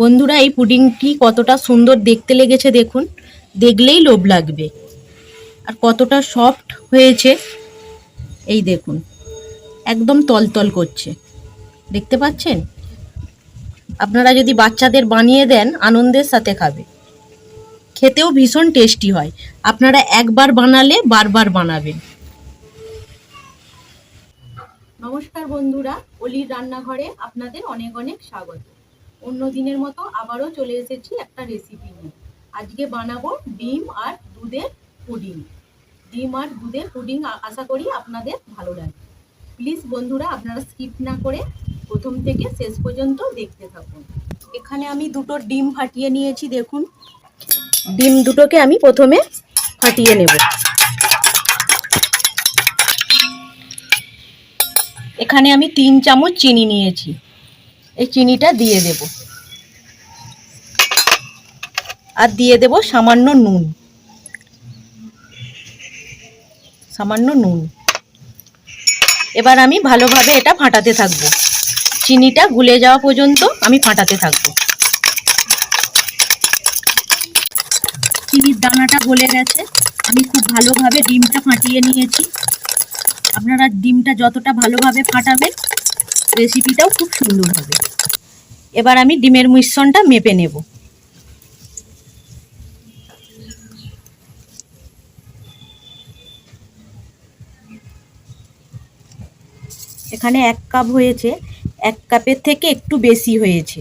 বন্ধুরা, এই পুডিংটি কতটা সুন্দর দেখতে লেগেছে দেখুন। দেখলেই লোভ লাগবে। আর কতটা সফট হয়েছে, এই দেখুন। একদম তলতল করছে। দেখতে পাচ্ছেন? আপনারা যদি বাচ্চাদের বানিয়ে দেন, আনন্দের সাথে খাবে। খেতেও ভীষণ টেস্টি হয়। আপনারা একবার বানালে বারবার বানাবেন। নমস্কার বন্ধুরা, অলির রান্নাঘরে আপনাদের অনেক অনেক স্বাগত। অন্য দিনের মতো আবারও চলে এসেছি একটা রেসিপি নিয়ে। আজকে বানাবো ডিম আর দুধের পুডিং। ডিম আর দুধের পুডিং আশা করি আপনাদের ভালো লাগে প্লিজ বন্ধুরা, আপনারা স্কিপ না করে প্রথম থেকে শেষ পর্যন্ত দেখতে থাকুন। এখানে আমি দুটো ডিম ফাটিয়ে নিয়েছি, দেখুন। ডিম দুটোকে আমি প্রথমে ফাটিয়ে নেব। এখানে আমি তিন চামচ চিনি নিয়েছি। এই চিনিটা দিয়ে দেব। আর দিয়ে দেব সামান্য নুন। সামান্য নুন। এবার আমি ভালোভাবে এটা ফাটাতে থাকব। চিনিটা গুলে যাওয়া পর্যন্ত আমি ফাটাতে থাকব। চিনির দানাটা গলে গেছে। আমি খুব ভালোভাবে ডিমটা ফাটিয়ে নিয়েছি। আপনারা ডিমটা যতটা ভালোভাবে ফাটাবেন রেসিপিটাও খুব সুন্দর হবে এবার আমি ডিমের মিশ্রণটা মেপে নেব। এখানে এক কাপ হয়েছে, এক কাপের থেকে একটু বেশি হয়েছে।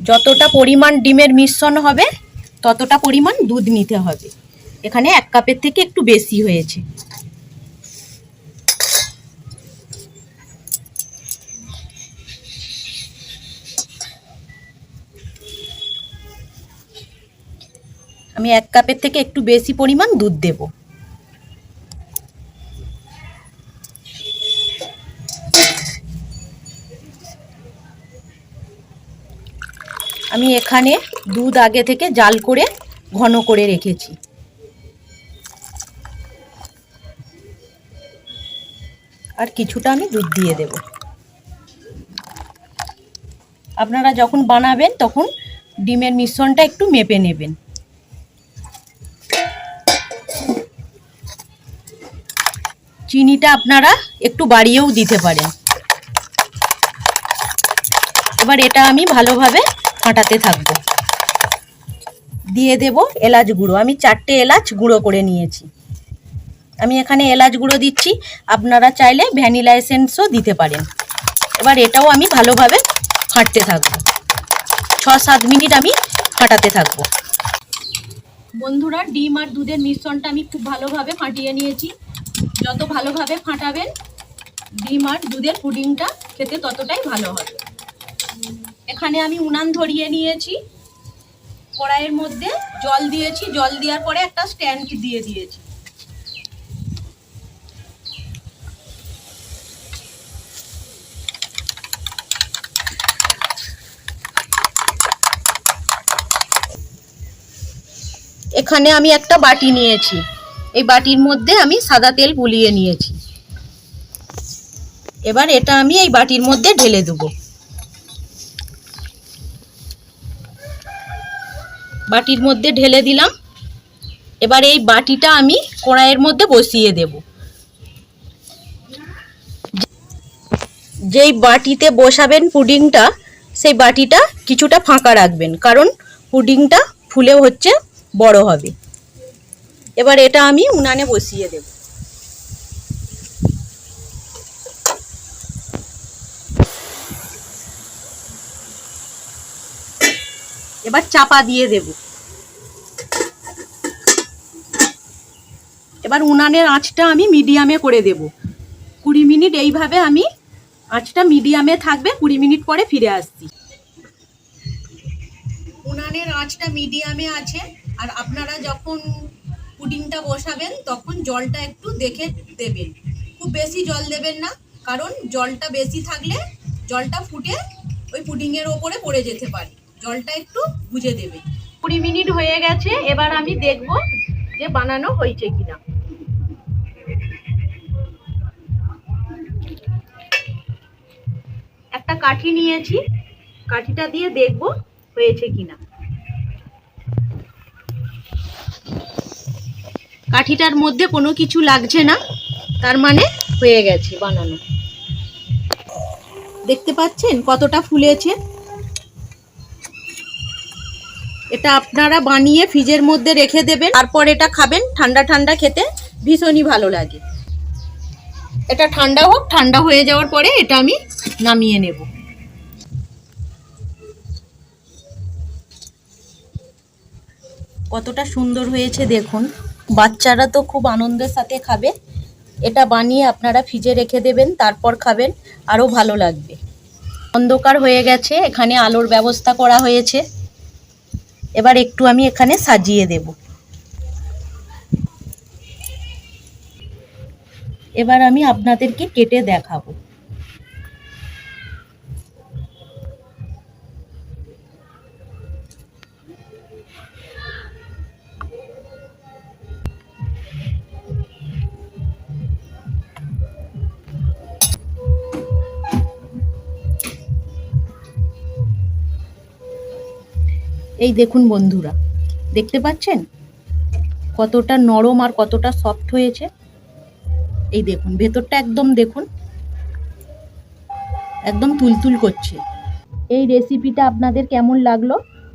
যতটা পরিমাণ ডিমের মিশ্রণ হবে, ততটা পরিমাণ দুধ নিতে হবে। এখানে এক কাপের থেকে একটু বেশি হয়েছে। আমি এক কাপের থেকে একটু বেশি পরিমাণ দুধ দেব। আমি এখানে দুধ আগে থেকে জাল করে ঘন করে রেখেছি। আর কিছুটা আমি দুধ দিয়ে দেব। আপনারা যখন বানাবেন তখন ডিমের মিশ্রণটা একটু মেপে নেবেন। চিনিটা আপনারা একটু বাড়িয়েও দিতে পারেন। এবার এটা আমি ভালোভাবে ফাটাতে থাকব। দিয়ে দেব এলাচ গুঁড়ো। আমি চারটে এলাচ গুঁড়ো করে নিয়েছি। আমি এখানে এলাচ গুঁড়ো দিচ্ছি। আপনারা চাইলে ভ্যানিলা এসেন্সও দিতে পারেন। এবার এটাও আমি ভালোভাবে ফাটতে থাকব। ছ সাত মিনিট আমি ফাটাতে থাকব। বন্ধুরা, ডিম আর দুধের মিশ্রণটা আমি খুব ভালোভাবে ফাটিয়ে নিয়েছি। যত ভালোভাবে ফাটাবেন, ডিম আর দুধের পুডিংটা খেতে ততটাই ভালো হবে। এখানে আমি উনান ধরিয়ে নিয়েছি। কড়াইয়ের মধ্যে জল দিয়েছি। জল দেওয়ার পরে একটা স্ট্যান্ড দিয়ে দিয়েছি। এখানে আমি একটা বাটি নিয়েছি। এই বাটির মধ্যে আমি সাদা তেল বুলিয়ে নিয়েছি। এবার এটা আমি এই বাটির মধ্যে ঢেলে দেবো। বাটির মধ্যে ঢেলে দিলাম। এবার এই বাটিটা আমি কড়াইয়ের মধ্যে বসিয়ে দেব। যেই বাটিতে বসাবেন পুডিংটা, সেই বাটিটা কিছুটা ফাঁকা রাখবেন, কারণ পুডিংটা ফুলে হচ্ছে বড় হবে। এবার এটা আমি উনানে বসিয়ে দেব। এবার চাপা দিয়ে দেব। এবার উনানের আঁচটা আমি মিডিয়ামে করে দেব। কুড়ি মিনিট এইভাবে আমি আঁচটা মিডিয়ামে থাকবে, কুড়ি মিনিট পরে ফিরে আসছি। উনানের আঁচটা মিডিয়ামে আছে, আর আপনারা যখন পুডিংটা বসাবেন, তখন জলটা একটু দেখে দেবেন। খুব বেশি জল দেবেন না, কারণ জলটা বেশি থাকলে জলটা ফুটে ওই পুডিংয়ের ওপরে পড়ে যেতে পারে। জলটা একটু বুঝে দেবে কুড়ি মিনিট হয়ে গেছে, এবার আমি দেখব যে বানানো হয়েছে কিনা। একটা কাঠি নিয়েছি, কাঠিটা দিয়ে দেখব হয়েছে কিনা। কাঠিটার মধ্যে কোনো কিছু লাগছে না, তার মানে হয়ে গেছে বানানো। দেখতে পাচ্ছেন কতটা ফুলেছে? এটা আপনারা বানিয়ে ফ্রিজের মধ্যে রেখে দেবেন, তারপর এটা খাবেন ঠান্ডা ঠান্ডা খেতে, ভীষণই ভালো লাগে। এটা ঠান্ডা হোক, ঠান্ডা হয়ে যাওয়ার পরে এটা আমি নামিয়ে নেব। কতটা সুন্দর হয়েছে দেখুন। বাচ্চারা তো খুব আনন্দের সাথে খাবে। এটা বানিয়ে আপনারা ফ্রিজে রেখে দেবেন, তারপর খাবেন, আরও ভালো লাগবে। অন্ধকার হয়ে গেছে, এখানে আলোর ব্যবস্থা করা হয়েছে। এবার একটু আমি এখানে সাজিয়ে দেব। এবার আমি আপনাদেরকে কেটে দেখাবো। এই দেখুন বন্ধুরা, দেখতে পাচ্ছেন? কতটা নরম আর কতটা সফট হয়েছে। এই দেখুন, ভেতরটা একদম দেখুন, একদম তুলতুল করছে। এই রেসিপিটা আপনাদের কেমন লাগল?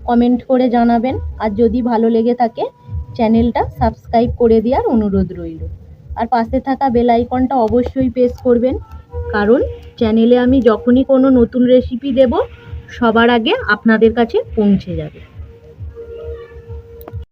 কমেন্ট করে জানাবেন। আর যদি ভালো লেগে থাকে চ্যানেলটা সাবস্ক্রাইব করে দেওয়ার অনুরোধ রইল। আর পাশে থাকা বেল আইকনটা অবশ্যই প্রেস করবেন। কারণ চ্যানেলে আমি যখনই কোনো নতুন রেসিপি দেব, সবার আগে আপনাদের কাছে পৌঁছে যাবে।